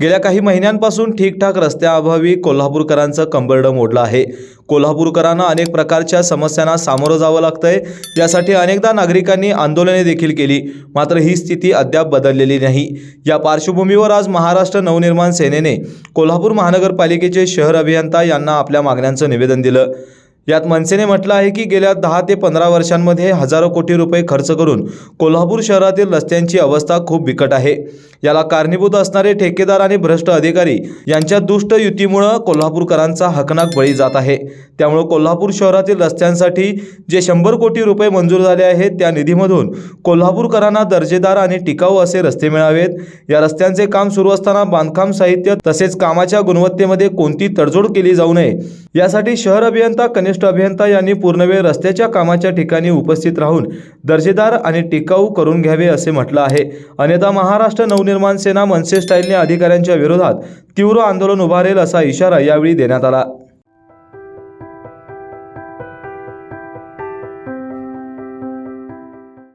गेल्या काही महिन्यांपासून ठीकठाक रस्त्याअभावी कोल्हापूरकरांचं कंबरडं मोडलं आहे. कोल्हापूरकरांना अनेक प्रकारच्या समस्यांना सामोरं जावं लागतंय. यासाठी अनेकदा नागरिकांनी आंदोलने देखील केली. मात्र ही स्थिती अद्याप बदललेली नाही. या पार्श्वभूमीवर आज महाराष्ट्र नवनिर्माण सेनेने कोल्हापूर महानगरपालिकेचे शहर अभियंता यांना आपल्या मागण्यांचं निवेदन दिलं. यात मनसेने म्हटलं आहे की गेल्या दहा ते पंधरा वर्षांमध्ये हजारो कोटी रुपये खर्च करून कोल्हापूर शहरातील रस्त्यांची अवस्था खूप बिकट आहे. याला कारणीभूत असणारे ठेकेदार आणि भ्रष्ट अधिकारी यांच्या दुष्ट युतीमुळं कोल्हापूरकरांचा हकनाक बळी जात आहे. त्यामुळं कोल्हापूर शहरातील रस्त्यांसाठी जे शंभर कोटी रुपये मंजूर झाले आहेत त्या निधीमधून कोल्हापूरकरांना दर्जेदार आणि टिकाऊ असे रस्ते मिळावेत. या रस्त्यांचे काम सुरू असताना बांधकाम साहित्य तसेच कामाच्या गुणवत्तेमध्ये कोणती तडजोड केली जाऊ नये यासाठी शहर अभियंता कनिष्ठ अभियंता यांनी पूर्णवेळ रस्त्याच्या कामाच्या ठिकाणी उपस्थित राहून दर्जेदार आणि टिकाऊ करून घ्यावे असे म्हटलं आहे. अन्यथा महाराष्ट्र नवनिर्माण सेना मनसे स्टाईलने अधिकाऱ्यांच्या विरोधात तीव्र आंदोलन उभारेल असा इशारा यावेळी देण्यात आला.